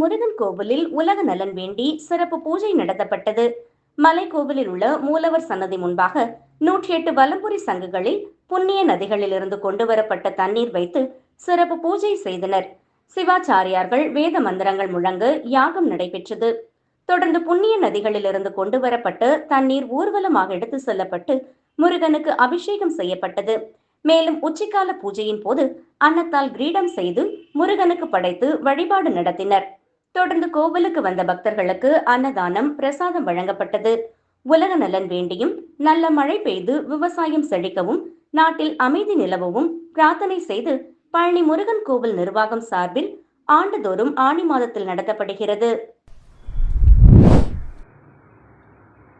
முருகன் கோவிலில் உலக நலன் வேண்டி சிறப்பு பூஜை நடத்தப்பட்டது. மலைக்கோவிலில் உள்ள மூலவர் சன்னதி முன்பாக நூற்றி எட்டு வலம்புரி சங்குகளில் புண்ணிய நதிகளிலிருந்து கொண்டுவரப்பட்ட தண்ணீர் வைத்து சிறப்பு பூஜை செய்தனர். சிவாச்சாரியார்கள் வேத மந்திரங்கள் முழங்க யாகம் நடைபெற்றது. தொடர்ந்து புண்ணிய நதிகளிலிருந்து கொண்டுவரப்பட்ட தண்ணீர் ஊர்வலமாக எடுத்து செல்லப்பட்டு முருகனுக்கு அபிஷேகம் செய்யப்பட்டது. மேலும் உச்சிக்கால பூஜையின் போது அன்னத்தால் கிரீடம் செய்து முருகனுக்கு படைத்து வழிபாடு நடத்தினர். தொடர்ந்து கோவிலுக்கு வந்த பக்தர்களுக்கு அன்னதானம் பிரசாதம் வழங்கப்பட்டது. உலக நலன் வேண்டியும் நல்ல மழை பெய்து விவசாயம் செழிக்கவும் நாட்டில் அமைதி நிலவவும் பிரார்த்தனை செய்து பழனி முருகன் கோவில் நிர்வாகம் சார்பில் ஆண்டுதோறும் ஆணி மாதத்தில் நடத்தப்படுகிறது.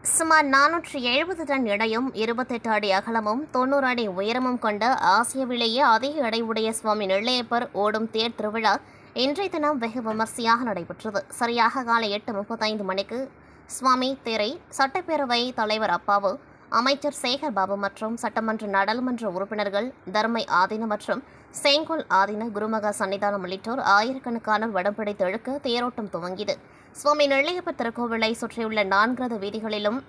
சுமார் நானூற்றி எழுபது டன் எடையும் இருபத்தெட்டு அடி அகலமும் தொண்ணூறு அடி உயரமும் கொண்ட ஆசியாவிலேயே அதிக எடையுடைய சுவாமி நெல்லையப்பர் ஓடும் தேர் திருவிழா இன்றைய தினம் வெகு விமர்சையாக நடைபெற்றது. சரியாக காலை எட்டு முப்பத்தைந்து மணிக்கு சுவாமி தேரை சட்டப்பேரவை தலைவர் அப்பாவு அமைச்சர் சேகர் பாபு மற்றும் சட்டமன்ற நாடாளுமன்ற உறுப்பினர்கள் தர்மை ஆதீன மற்றும் செங்கோல் ஆதீன குருமகா சன்னிதானம் உள்ளிட்டோர் ஆயிரக்கணக்கான வடம் இழுக்க தேரோட்டம் துவங்கியது. சுவாமி நெல்லையப்பர் திருக்கோவிலை சுற்றியுள்ள நான்கிறது வீதிகளிலும்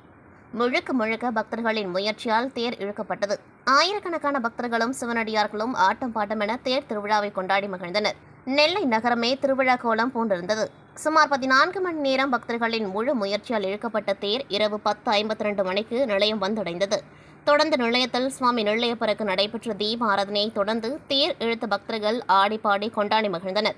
முழுக்க முழுக்க பக்தர்களின் முயற்சியால் தேர் இழுக்கப்பட்டது. ஆயிரக்கணக்கான பக்தர்களும் சிவனடியார்களும் ஆட்டம் பாட்டம் என தேர் திருவிழாவை கொண்டாடி மகிழ்ந்தனர். நெல்லை நகரமே திருவிழா கோலம் பூண்டிருந்தது. சுமார் பதினான்கு மணி நேரம் பக்தர்களின் முழு முயற்சியால் இழுக்கப்பட்ட தேர் இரவு பத்து ஐம்பத்தி ரெண்டு மணிக்கு நிலையம் வந்தடைந்தது. தொடர்ந்து நிலையத்தில் சுவாமி நெல்லையப்பருக்கு நடைபெற்ற தீப ஆராதனையை தொடர்ந்து தேர் இழுத்த பக்தர்கள் ஆடி பாடி கொண்டாடி மகிழ்ந்தனர்.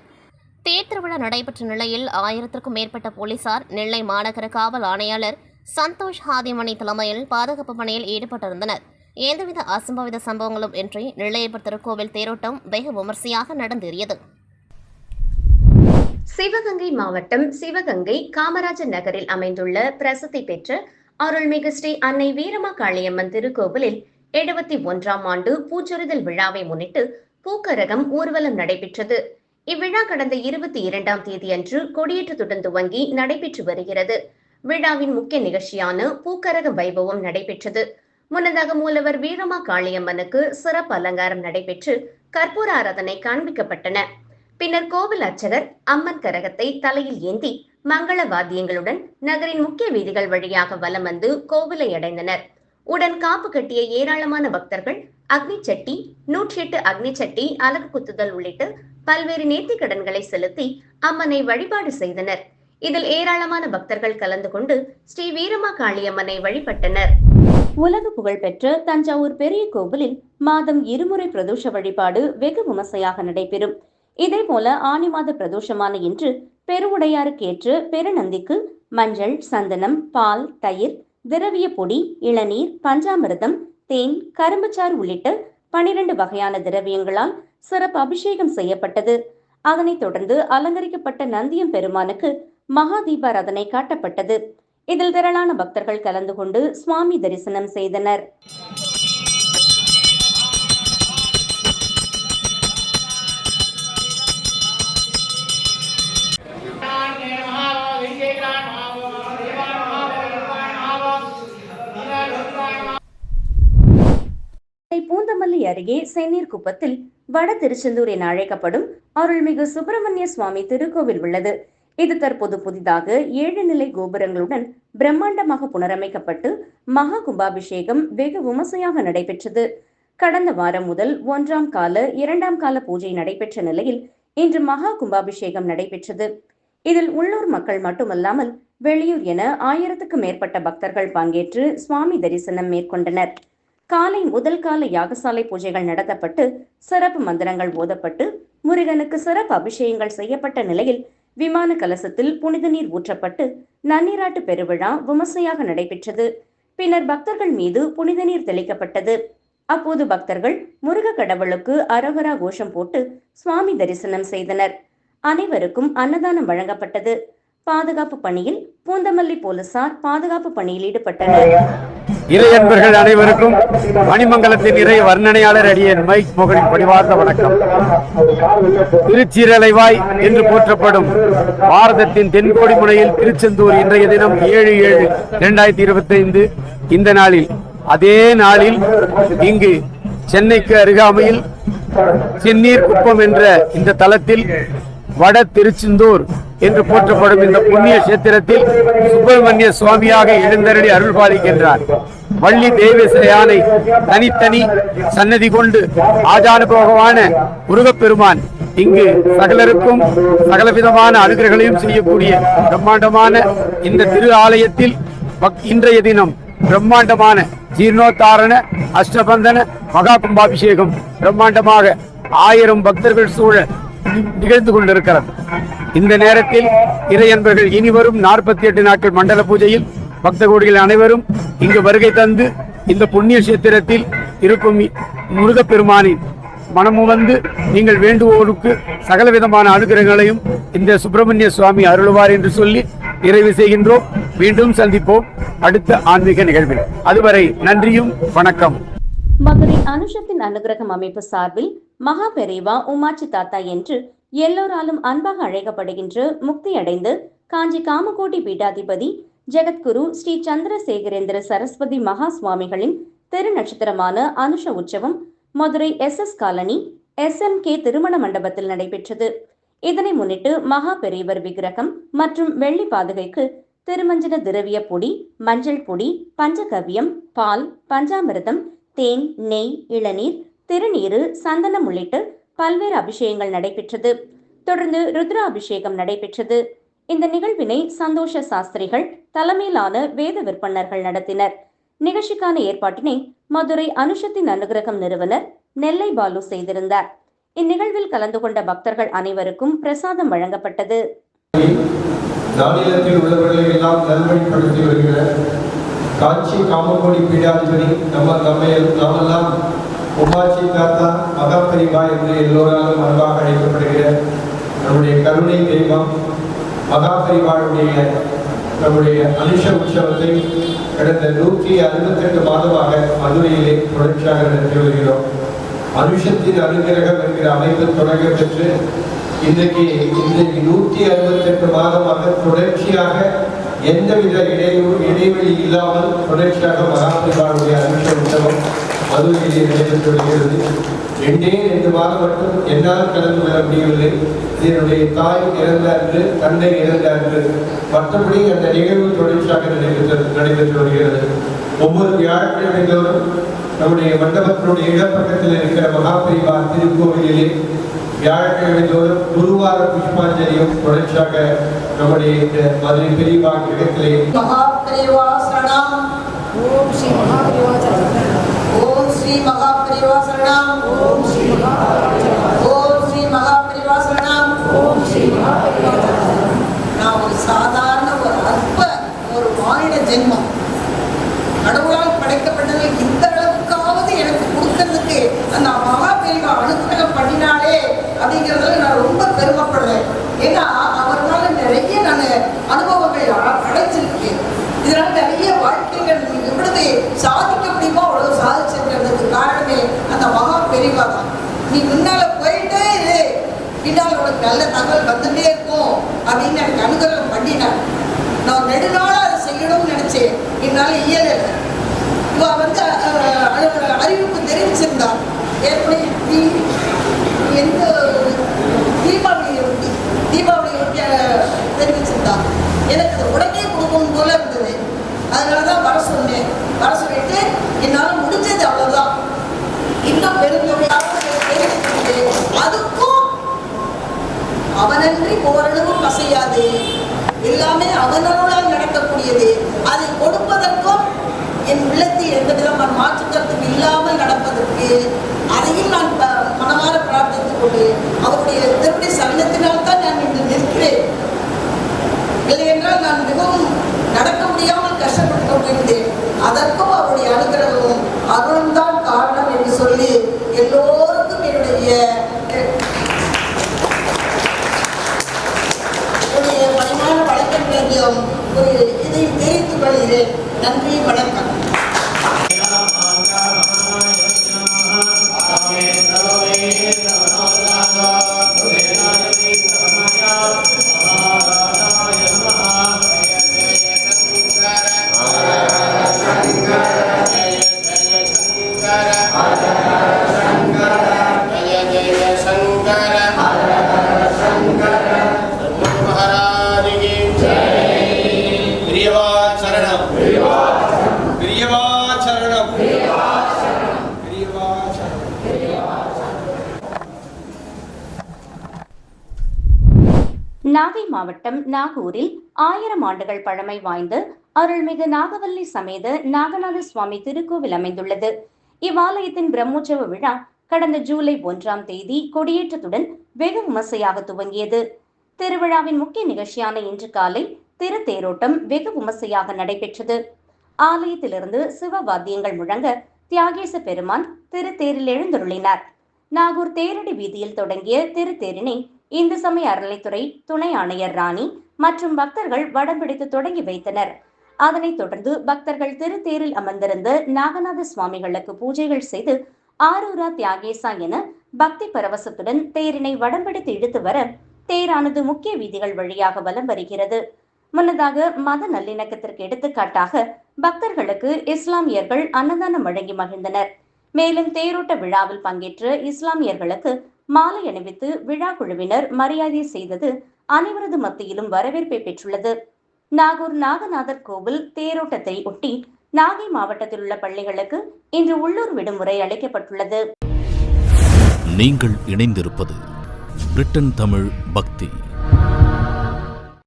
தேர் திருவிழா நடைபெற்ற நிலையில் ஆயிரத்திற்கும் மேற்பட்ட போலீசார் நெல்லை மாநகர காவல் ஆணையாளர் சந்தோஷ் ஹாதிமணி தலைமையில் பாதுகாப்பு பணியில் ஈடுபட்டிருந்தனர். எந்தவித அசம்பாவித சம்பவங்களும் இன்றி நெல்லையப்பர் திருக்கோவில் தேரோட்டம் வெகு விமர்சையாக நடந்தேறியது. சிவகங்கை மாவட்டம் சிவகங்கை காமராஜர் நகரில் அமைந்துள்ள பிரசித்தி பெற்ற அருள்மிகு ஸ்ரீ அன்னை வீரமா காளியம்மன் திருக்கோவிலில் எழுபத்தி ஒன்றாம் ஆண்டு பூச்சொரிதல் விழாவை முன்னிட்டு பூக்கரகம் ஊர்வலம் நடைபெற்றது. இவ்விழா கடந்த இருபத்தி இரண்டாம் தேதியன்று கொடியேற்றத்துடன் துவங்கி நடைபெற்று வருகிறது. விழாவின் முக்கிய நிகழ்ச்சியான பூக்கரக வைபவம் நடைபெற்றது. முன்னதாக மூலவர் வீரமா காளியம்மனுக்கு சிறப்பு அலங்காரம் நடைபெற்று கற்பூர ஆராதனை காண்பிக்கப்பட்டன. பின்னர் கோவில் அர்ச்சகர் அம்மன் கரகத்தை தலையில் ஏந்தி மங்கள வாத்தியங்களுடன் நகரின் முக்கிய வீதிகள் வழியாக வலம் வந்து கோவிலை அடைந்தனர். உடன் காப்பு கட்டிய ஏராளமான பக்தர்கள் அக்னி சட்டி நூற்றி எட்டு அக்னி சட்டி அலகு குத்துதல் உள்ளிட்ட பல்வேறு நேர்த்தி கடன்களை செலுத்தி அம்மனை வழிபாடு செய்தனர். இதில் ஏராளமான பக்தர்கள் கலந்து கொண்டு ஸ்ரீ வீரமா காளியம்மனை வழிபட்டனர். உலக புகழ்பெற்ற தஞ்சாவூர் பெரிய கோவிலில் மாதம் இருமுறை பிரதோஷ வழிபாடு வெகு விமர்சையாக நடைபெறும். இதேபோல ஆனி மாத பிரதோஷமான இன்று பெருவுடையாருக்கேற்று பெருநந்திக்கு மஞ்சள் சந்தனம் பால் தயிர் திரவிய பொடி இளநீர் பஞ்சாமிரதம் தேன் கரும்புச்சாறு உள்ளிட்ட பனிரெண்டு வகையான திரவியங்களால் சிறப்பு அபிஷேகம் செய்யப்பட்டது. அதனைத் தொடர்ந்து அலங்கரிக்கப்பட்ட நந்தியம் பெருமானுக்கு மகா தீபாராதனை காட்டப்பட்டது. இதில் திரளான பக்தர்கள் கலந்து கொண்டு சுவாமி தரிசனம் செய்தனர். பூந்தமல்லி அருகே செந்நீர் குப்பத்தில் வட திருச்செந்தூர் என அழைக்கப்படும் அருள்மிகு சுப்பிரமணிய சுவாமி திருக்கோவில் உள்ளது. இது தற்போது புதிதாக ஏழு நிலை கோபுரங்களுடன் பிரம்மாண்டமாக புனரமைக்கப்பட்டு மகா கும்பாபிஷேகம் வெகு விமர்சையாக நடைபெற்றது. கடந்த வாரம் முதல் ஒன்றாம் கால இரண்டாம் கால பூஜை நடைபெற்ற நிலையில் இன்று மகா கும்பாபிஷேகம் நடைபெற்றது. இதில் உள்ளூர் மக்கள் மட்டுமல்லாமல் வெளியூர் என ஆயிரத்துக்கும் மேற்பட்ட பக்தர்கள் பங்கேற்று சுவாமி தரிசனம் மேற்கொண்டனர். காலை முதல் கால யாகசாலை பூஜைகள் நடத்தப்பட்டு சிறப்பு மந்திரங்கள் ஓதப்பட்டு முருகனுக்கு சிறப்பு அபிஷேகங்கள் செய்யப்பட்ட நிலையில் விமான கலசத்தில் புனித நீர் ஊற்றப்பட்டு நன்னீராட்டு பெருவிழா விமர்சையாக நடைபெற்றது. பின்னர் பக்தர்கள் மீது புனித நீர் தெளிக்கப்பட்டது. அப்போது பக்தர்கள் முருக கடவுளுக்கு அரகரா கோஷம் போட்டு சுவாமி தரிசனம் செய்தனர். அனைவருக்கும் அன்னதானம் வழங்கப்பட்டது. பாதுகாப்பு பணியில் பூந்தமல்லி போலீசார் பாதுகாப்பு பணியில் ஈடுபட்டனர். இறையன்பர்கள் அனைவருக்கும் மணிமங்கலத்தின் இறை வர்ணனையாளர் அடியேன் மைக் மோகனின் பணிவார்ந்த வணக்கம். திருச்சீரலைவாய் என்று போற்றப்படும் பாரதத்தின் தென்கோடி முனையில் திருச்செந்தூர் இன்றைய தினம் ஏழு ஏழு இரண்டாயிரத்தி இருபத்தி ஐந்து இந்த நாளில் அதே நாளில் இங்கு சென்னைக்கு அருகாமையில் செந்நீர் குப்பம் என்ற இந்த தலத்தில் வட திருச்செந்தூர் என்று போற்றப்படும் இந்த புண்ணிய கஷேத்திரத்தில் சுப்பிரமணிய சுவாமியாக எழுந்தருளி அருள் பாலிக்கின்றார் வள்ளி தேவசேயானை தனித்தனி சன்னதி கொண்டு ஆஜானுபோகமான முருகப்பெருமான் இங்கு சகலருக்கும் சகலவிதமான அனுகிரகங்களையும் செய்யக்கூடிய பிரம்மாண்டமான இந்த திரு ஆலயத்தில் பக்- இன்றைய தினம் பிரம்மாண்டமான ஜீர்ணோத்தாரண அஷ்டபந்தன மகா கும்பாபிஷேகம் பிரம்மாண்டமாக ஆயிரம் பக்தர்கள் சூழ நிகழ்ந்து கொண்டிருக்கிறது. இந்த நேரத்தில் இறையன்பர்கள் இனி இனிவரும் நாற்பத்தி எட்டு நாட்கள் மண்டல பூஜையில் பக்த கோடிகள் அனைவரும் இங்கு வருகை தந்து இந்த புண்ணிய கஷேத்திரத்தில் இருக்கும் முருகப்பெருமானின் மனமு வந்து நீங்கள் வேண்டுவோருக்கு சகல விதமான அனுகிரகங்களையும் இந்த சுப்பிரமணிய சுவாமி அருளுவார் என்று சொல்லி நிறைவு செய்கின்றோம். மீண்டும் சந்திப்போம் அடுத்த ஆன்மீக நிகழ்வில். அதுவரை நன்றியும் வணக்கம். மதுரை அனுஷத்தின் அனுகிரகம் அமைப்பு சார்பில் மகா பெரேவா உமாச்சி தாத்தா என்று எல்லோராலும் அன்பாக அழைக்கப்படுகின்ற முக்தியடைந்து காஞ்சி காமகோட்டி பீடாதிபதி ஜெகத்குரு ஸ்ரீ சந்திரசேகரேந்திர சரஸ்வதி மகா சுவாமிகளின் திருநட்சத்திரமான அனுஷ உற்சவம் Madurai S S colony S M K திருமண மண்டபத்தில் நடைபெற்றது. இதனை முன்னிட்டு மகா பெரியவர் விக்கிரகம் மற்றும் வெள்ளி பாதுகைக்கு திருமஞ்சன திரவிய பொடி மஞ்சள் பொடி பஞ்சகவ்யம் பால் பஞ்சாமிரதம் தேன் நெய் இளநீர் திருநீரு சந்தனம் உள்ளிட்டு பல்வேறு அபிஷேகங்கள் நடைபெற்றது. தொடர்ந்து ருத்ர அபிஷேகம் நடைபெற்றது. இந்த நிகழ்வினை சந்தோஷ சாஸ்திரிகள் தலைமையிலான வேத விற்பனர்கள் நடத்தினர். நிகழ்ச்சிக்கான ஏற்பாட்டினை மதுரை அனுஷத்தின் அனுகிரகம் நிறுவனர் நெல்லை பாலு செய்திருந்தார். இந்நிகழ்வில் கலந்து கொண்ட பக்தர்கள் அனைவருக்கும் பிரசாதம் வழங்கப்பட்டது. நானிலத்தில் உள்ளவர்களை எல்லாம் நல்வழிப்படுத்தி வருகிற காஞ்சி காமகோடி பீடாதிபதி நம்ம நம்ம நாமெல்லாம் உமாச்சி தாத்தா மகாபரிவா என்று எல்லோராலும் அன்பாக அழைக்கப்படுகிற நம்முடைய கருணை தெய்வம் மகாபரிவாளுடைய நம்முடைய அனுஷ உற்சவத்தை கடந்த நூற்றி அறுபத்தெட்டு மாதமாக மதுரையிலே தொடர்ச்சியாக நடத்தி வருகிறோம். அனுஷத்தின் அனுகிரகம் என்கிற அமைப்பு தொடங்க பெற்று இன்றைக்கு இன்றைக்கு நூற்றி அறுபத்தெட்டு மாதமாக தொடர்ச்சியாக எந்தவித இடையூறு இடைவெளி இல்லாமல் தொடர்ச்சியாக மகாபரிவாளுடைய அனுஷ உற்சவம் மதுரையிலே நடைபெற்று வருகிறது ரெண்டே ரெண்டு மாதம் மட்டும் என்னால் கலந்து கொள்ள முடியவில்லை. என்னுடைய தாய் இறந்த அன்று தந்தை இறந்த அன்று மற்றபடி அந்த நிகழ்வு தொடர்ச்சியாக நடைபெற்று நடைபெற்று வருகிறது. ஒவ்வொரு வியாழக்கிழமைதோறும் நம்முடைய மண்டபத்தினுடைய இடப்பக்கத்தில் இருக்கிற மகாபிரிவா திருக்கோவிலிலே வியாழக்கிழமை தோறும் குருவார புஷ்பாஞ்சலியும் தொடர்ச்சியாக நம்முடைய இந்த மதுரை பெரியவா கிரகத்திலே மகாபரிவா சரணம் ஓம் ஸ்ரீ மகாபரிவா சரணம் ஓம் ஸ்ரீ மகாபரிவா சரணம் ஓம் ஸ்ரீ மகாபரிவா ஓம் ஸ்ரீ மகாபரிவா சரணம் ஓம் ஸ்ரீ மகாபரிவா சரணம் நான் ஒரு சாதாரண ஒரு அற்ப ஒரு மானிட ஜென்மம் கடவுளால் படைக்கப்பட்டது இந்த அளவுக்காவது எனக்கு கொடுக்கறதுக்கு அந்த மகாபெரிவா அனுகிரகம் பண்ணினாலே அப்படிங்கிறதுல நான் ரொம்ப பெருமைப்படுறேன். ஏன்னா அவனன்றி ஓரளவும் அசையாது எல்லாமே அவனருளால் நடக்கக்கூடியது. அதை கொடுப்பதற்கும் என் உள்ளத்தை எந்த விதமான மாற்றுக்கருத்தும் இல்லாமல் நடப்பதற்கு அதையும் நான் ப- மனமாற பிரார்த்தித்துக் கொண்டு அவருடைய திருப்படி சரணத்தினால் தான் நான் இன்று நிற்கிறேன். இல்லை என்றால் நான் மிகவும் நடக்க முடியாமல் கஷ்டப்பட்டு கொண்டிருந்தேன். அதற்கும் அவருடைய அனுகிரகம் नन्हे बड़ा சரணம். பெரியவா சரணம். பெரியவா சரணம் நாகை மாவட்டம் நாகூரில் ஆயிரம் ஆண்டுகள் பழமை வாய்ந்த அருள்மிகு நாகவல்லி சமேத நாகநாத சுவாமி திருக்கோவில் அமைந்துள்ளது. இவ்வாலயத்தின் பிரம்மோற்சவ விழா கடந்த ஜூலை ஒன்றாம் தேதி கொடியேற்றத்துடன் வெகு விமர்சையாக துவங்கியது. திருவிழாவின் முக்கிய நிகழ்ச்சியான இன்று காலை திருத்தேரோட்டம் வெகு விமர்சையாக நடைபெற்றது. ஆலயத்திலிருந்து சிவ வாத்தியங்கள் முழங்க தியாகேச பெருமான் திருத்தேரில் எழுந்தருளினார். நாகூர் தேரடி வீதியில் தொடங்கிய திருத்தேரினை இந்து சமய அறநிலைத்துறை துணை ஆணையர் ராணி மற்றும் பக்தர்கள் வடம்பிடித்து தொடங்கி வைத்தனர். அதனைத் தொடர்ந்து பக்தர்கள் திருத்தேரில் அமர்ந்திருந்த நாகநாத சுவாமிகளுக்கு பூஜைகள் செய்து ஆரூரா தியாகேசா என பக்தி பரவசத்துடன் தேரினை வடம்பிடித்து இழுத்து வர தேரானது முக்கிய வீதிகள் வழியாக வலம் வருகிறது. முன்னதாக மத நல்லிணக்கத்திற்கு எடுத்துக்காட்டாக பக்தர்களுக்கு இஸ்லாமியர்கள் அன்னதானம் வழங்கி மகிழ்ந்தனர். மேலும் தேரோட்ட விழாவில் பங்கேற்ற இஸ்லாமியர்களுக்கு மாலை அணிவித்து விழா குழுவினர் மரியாதை செய்தது அனைவரது மத்தியிலும் வரவேற்பை பெற்றுள்ளது. நாகூர் நாகநாதர் கோவில் தேரோட்டத்தை ஒட்டி நாகை மாவட்டத்தில் உள்ள பள்ளிகளுக்கு இன்று உள்ளூர் விடுமுறை அளிக்கப்பட்டுள்ளது. நீங்கள் இணைந்திருப்பது பிரிட்டன் தமிழ் பக்தி.